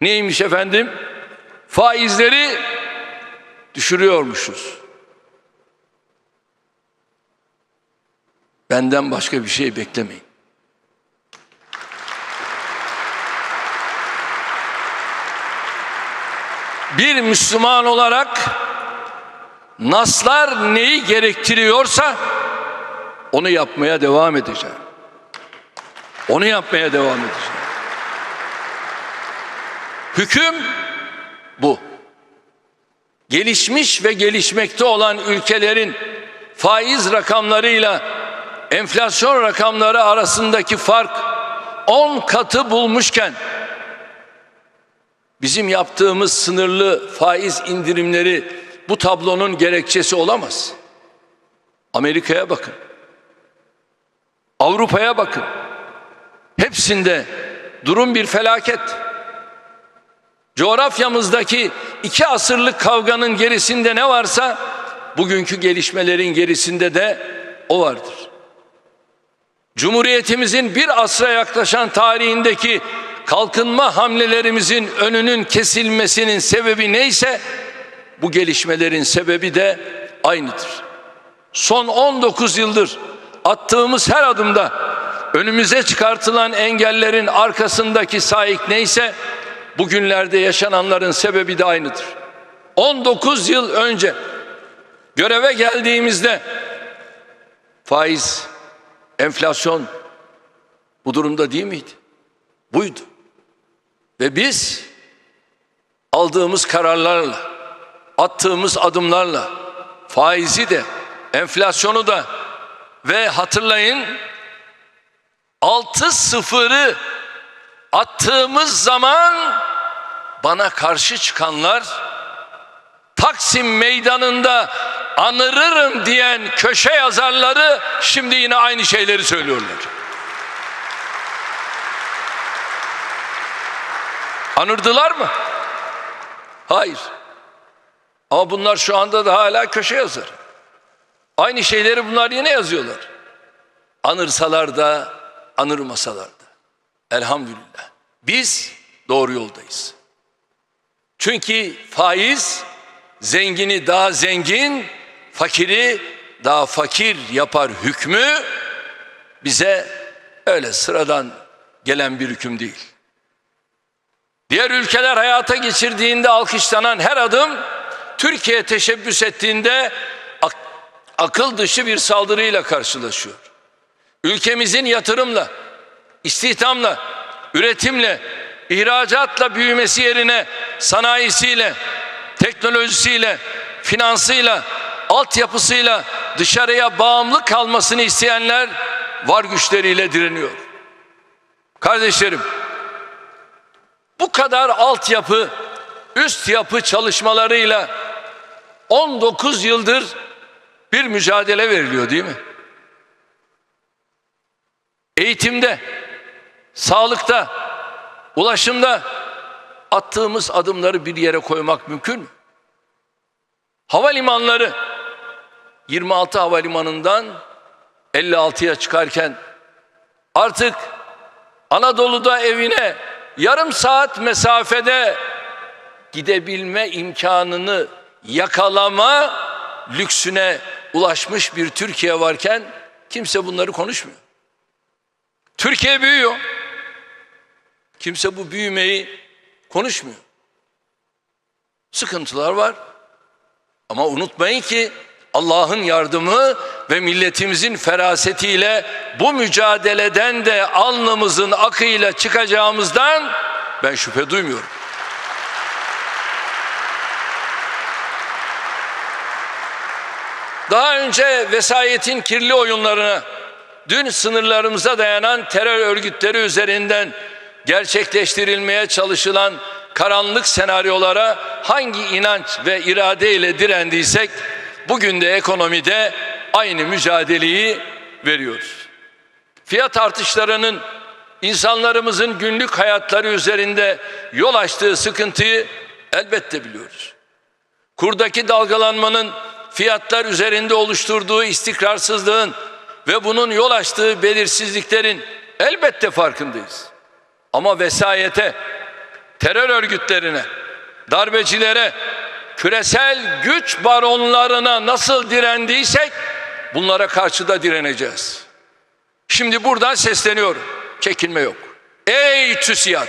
Neymiş efendim? Faizleri düşürüyormuşuz. Benden başka bir şey beklemeyin. Bir Müslüman olarak naslar neyi gerektiriyorsa onu yapmaya devam edeceğim. Onu yapmaya devam edeceğim. Hüküm bu. Gelişmiş ve gelişmekte olan ülkelerin faiz rakamlarıyla enflasyon rakamları arasındaki fark 10 katı bulmuşken bizim yaptığımız sınırlı faiz indirimleri bu tablonun gerekçesi olamaz. Amerika'ya bakın. Avrupa'ya bakın. Hepsinde durum bir felaket. Coğrafyamızdaki iki asırlık kavganın gerisinde ne varsa bugünkü gelişmelerin gerisinde de o vardır. Cumhuriyetimizin bir asra yaklaşan tarihindeki kalkınma hamlelerimizin önünün kesilmesinin sebebi neyse bu gelişmelerin sebebi de aynıdır. Son 19 yıldır attığımız her adımda önümüze çıkartılan engellerin arkasındaki sahip neyse bugünlerde yaşananların sebebi de aynıdır. 19 yıl önce göreve geldiğimizde faiz, enflasyon bu durumda değil miydi? Buydu. Ve biz aldığımız kararlarla, attığımız adımlarla faizi de, enflasyonu da ve hatırlayın altı sıfırı attığımız zaman bana karşı çıkanlar Taksim meydanında anırırım diyen köşe yazarları şimdi yine aynı şeyleri söylüyorlar. Anırdılar mı? Hayır. Ama bunlar şu anda da hala köşe yazar. Aynı şeyleri bunlar yine yazıyorlar. Anırsalar da, anırmasalar da. Elhamdülillah. Biz doğru yoldayız. Çünkü faiz zengini daha zengin, fakiri daha fakir yapar hükmü bize öyle sıradan gelen bir hüküm değil. Diğer ülkeler hayata geçirdiğinde alkışlanan her adım Türkiye teşebbüs ettiğinde ak- akıl dışı bir saldırıyla karşılaşıyor. Ülkemizin yatırımla, istihdamla, üretimle, ihracatla büyümesi yerine sanayisiyle, teknolojisiyle, finansıyla, altyapısıyla dışarıya bağımlı kalmasını isteyenler var güçleriyle direniyor. Kardeşlerim, bu kadar altyapı, üst yapı çalışmalarıyla 19 yıldır bir mücadele veriliyor değil mi? Eğitimde, sağlıkta, ulaşımda attığımız adımları bir yere koymak mümkün mü? Havalimanları 26 havalimanından 56'ya çıkarken artık Anadolu'da evine yarım saat mesafede gidebilme imkanını yakalama lüksüne ulaşmış bir Türkiye varken kimse bunları konuşmuyor. Türkiye büyüyor. Kimse bu büyümeyi konuşmuyor. Sıkıntılar var. Ama unutmayın ki Allah'ın yardımı ve milletimizin ferasetiyle bu mücadeleden de alnımızın akıyla çıkacağımızdan ben şüphe duymuyorum. Daha önce vesayetin kirli oyunlarına, dün sınırlarımıza dayanan terör örgütleri üzerinden gerçekleştirilmeye çalışılan karanlık senaryolara hangi inanç ve irade ile direndiysek bugün de ekonomide aynı mücadeleyi veriyoruz. Fiyat artışlarının insanlarımızın günlük hayatları üzerinde yol açtığı sıkıntıyı elbette biliyoruz. Kurdaki dalgalanmanın fiyatlar üzerinde oluşturduğu istikrarsızlığın ve bunun yol açtığı belirsizliklerin elbette farkındayız. Ama vesayete, terör örgütlerine, darbecilere, küresel güç baronlarına nasıl direndiysek bunlara karşı da direneceğiz. Şimdi buradan sesleniyorum. Çekinme yok. Ey TÜSİAD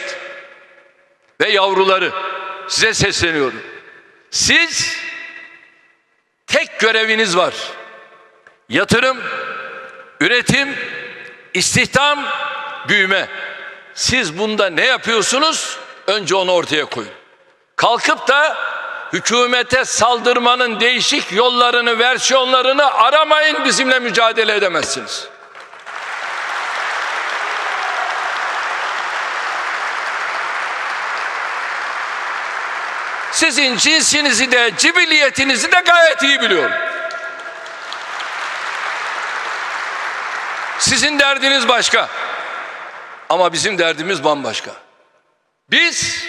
ve yavruları size sesleniyorum. Siz tek göreviniz var. Yatırım, üretim, istihdam, büyüme. Siz bunda ne yapıyorsunuz? Önce onu ortaya koyun. Kalkıp da hükümete saldırmanın değişik yollarını, versiyonlarını aramayın bizimle mücadele edemezsiniz. Sizin cinsinizi de cibiliyetinizi de gayet iyi biliyorum. Sizin derdiniz başka. Ama bizim derdimiz bambaşka. Biz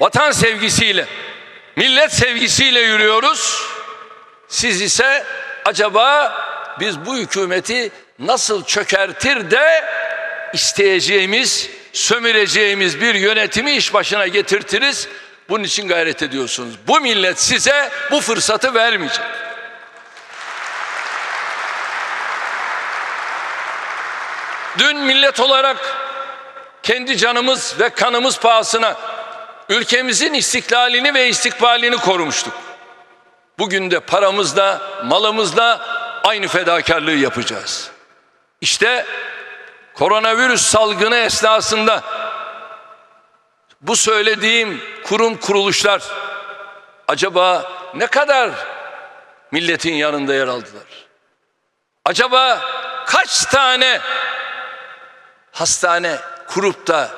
vatan sevgisiyle, millet sevgisiyle yürüyoruz. Siz ise acaba biz bu hükümeti nasıl çökertir de isteyeceğimiz, sömüreceğimiz bir yönetimi iş başına getirtiriz. Bunun için gayret ediyorsunuz. Bu millet size bu fırsatı vermeyecek. Dün millet olarak kendi canımız ve kanımız pahasına ülkemizin istiklalini ve istikbalini korumuştuk. Bugün de paramızla, malımızla aynı fedakarlığı yapacağız. İşte koronavirüs salgını esnasında bu söylediğim kurum kuruluşlar acaba ne kadar milletin yanında yer aldılar? Acaba kaç tane hastane kurup da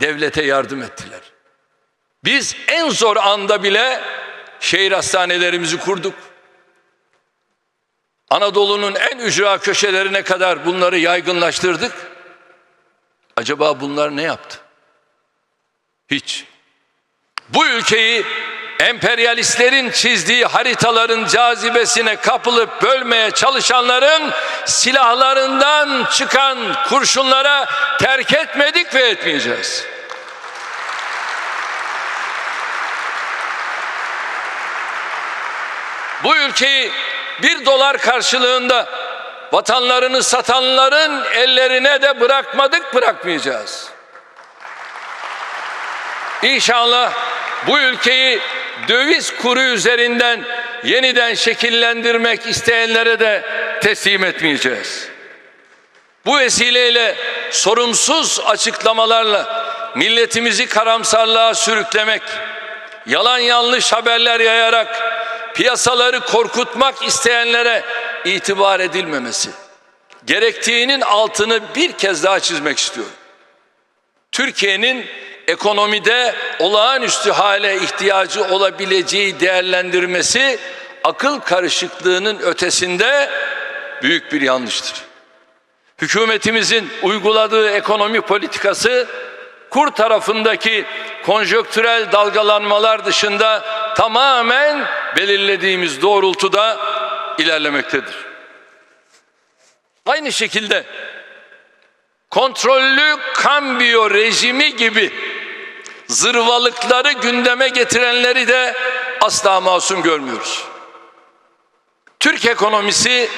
devlete yardım ettiler? Biz en zor anda bile şehir hastanelerimizi kurduk. Anadolu'nun en ücra köşelerine kadar bunları yaygınlaştırdık. Acaba bunlar ne yaptı? Hiç. Bu ülkeyi emperyalistlerin çizdiği haritaların cazibesine kapılıp bölmeye çalışanların silahlarından çıkan kurşunlara terk etmedik ve etmeyeceğiz. Bu ülkeyi bir dolar karşılığında vatanlarını satanların ellerine de bırakmadık bırakmayacağız. İnşallah bu ülkeyi döviz kuru üzerinden yeniden şekillendirmek isteyenlere de teslim etmeyeceğiz. Bu vesileyle sorumsuz açıklamalarla milletimizi karamsarlığa sürüklemek, yalan yanlış haberler yayarak piyasaları korkutmak isteyenlere itibar edilmemesi gerektiğinin altını bir kez daha çizmek istiyorum. Türkiye'nin ekonomide olağanüstü hale ihtiyacı olabileceği değerlendirmesi akıl karışıklığının ötesinde büyük bir yanlıştır. Hükümetimizin uyguladığı ekonomi politikası kur tarafındaki konjöktürel dalgalanmalar dışında tamamen belirlediğimiz doğrultuda ilerlemektedir. Aynı şekilde kontrollü kambiyo rejimi gibi zırvalıkları gündeme getirenleri de asla masum görmüyoruz. Türk ekonomisi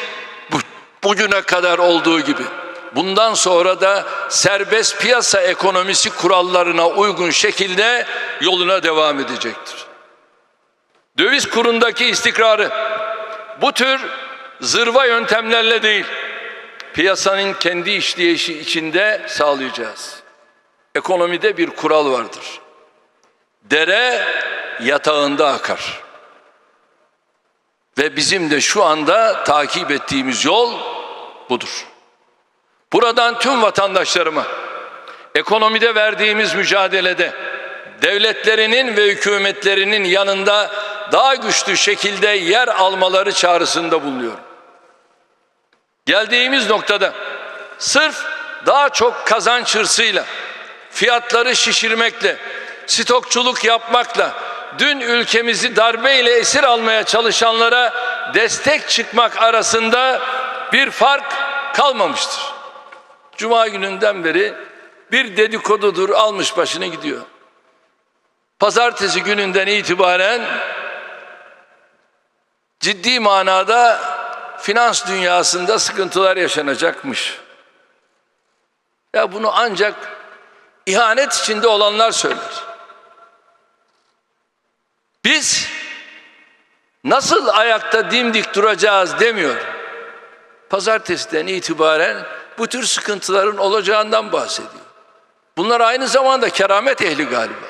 bu, bugüne kadar olduğu gibi bundan sonra da serbest piyasa ekonomisi kurallarına uygun şekilde yoluna devam edecektir. Döviz kurundaki istikrarı bu tür zırva yöntemlerle değil, piyasanın kendi işleyişi içinde sağlayacağız. Ekonomide bir kural vardır. Dere yatağında akar. Ve bizim de şu anda takip ettiğimiz yol budur. Buradan tüm vatandaşlarıma ekonomide verdiğimiz mücadelede devletlerinin ve hükümetlerinin yanında daha güçlü şekilde yer almaları çağrısında bulunuyorum. Geldiğimiz noktada sırf daha çok kazanç hırsıyla, fiyatları şişirmekle, stokçuluk yapmakla, dün ülkemizi darbeyle esir almaya çalışanlara destek çıkmak arasında bir fark kalmamıştır. Cuma gününden beri bir dedikodudur almış başını gidiyor. pazartesi gününden itibaren ciddi manada finans dünyasında sıkıntılar yaşanacakmış. Ya bunu ancak ihanet içinde olanlar söyler. Biz nasıl ayakta dimdik duracağız demiyor. Pazartesiden itibaren bu tür sıkıntıların olacağından bahsediyor. Bunlar aynı zamanda keramet ehli galiba.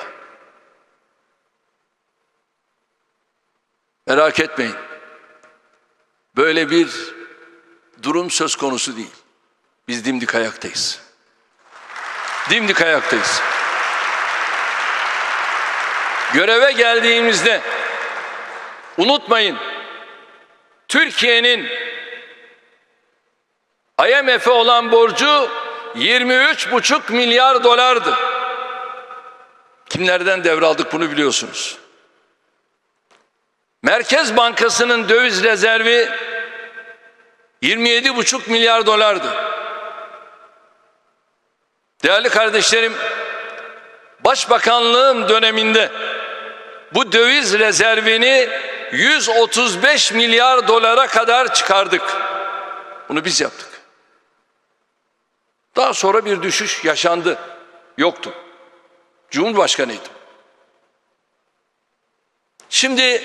Merak etmeyin. Böyle bir durum söz konusu değil. Biz dimdik ayaktayız. Dimdik ayaktayız. Göreve geldiğimizde unutmayın Türkiye'nin IMF'e olan borcu 23,5 milyar dolardı. Kimlerden devraldık bunu biliyorsunuz. Merkez Bankası'nın döviz rezervi 27,5 milyar dolardı. Değerli kardeşlerim, Başbakanlığım döneminde bu döviz rezervini 135 milyar dolara kadar çıkardık. Bunu biz yaptık. Daha sonra bir düşüş yaşandı. Yoktu. Cumhurbaşkanıydım. Şimdi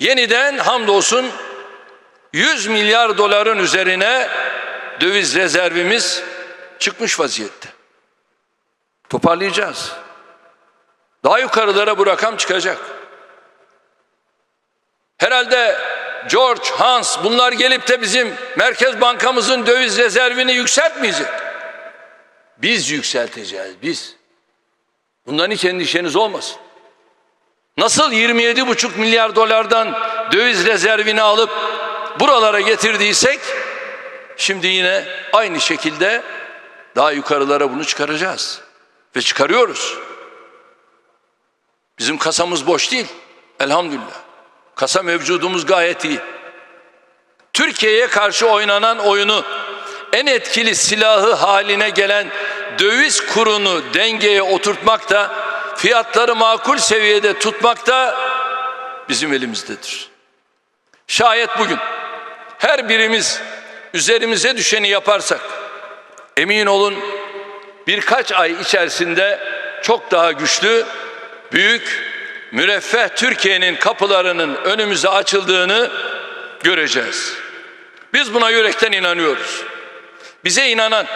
yeniden hamdolsun 100 milyar doların üzerine döviz rezervimiz çıkmış vaziyette. Toparlayacağız. Daha yukarılara bu rakam çıkacak. Herhalde George, Hans bunlar gelip de bizim Merkez Bankamızın döviz rezervini yükseltmeyecek. Biz yükselteceğiz biz. Bundan hiç endişeniz olmasın. Nasıl 27,5 milyar dolardan döviz rezervini alıp buralara getirdiysek şimdi yine aynı şekilde daha yukarılara bunu çıkaracağız. Ve çıkarıyoruz. Bizim kasamız boş değil. Elhamdülillah. Kasa mevcudumuz gayet iyi. Türkiye'ye karşı oynanan oyunu en etkili silahı haline gelen döviz kurunu dengeye oturtmak da fiyatları makul seviyede tutmak da bizim elimizdedir. Şayet bugün her birimiz üzerimize düşeni yaparsak emin olun birkaç ay içerisinde çok daha güçlü, büyük, müreffeh Türkiye'nin kapılarının önümüze açıldığını göreceğiz. Biz buna yürekten inanıyoruz. Bize inanan,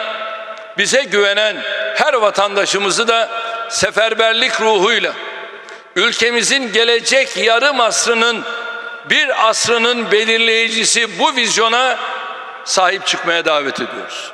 bize güvenen her vatandaşımızı da seferberlik ruhuyla ülkemizin gelecek yarım asrının bir asrının belirleyicisi bu vizyona sahip çıkmaya davet ediyoruz.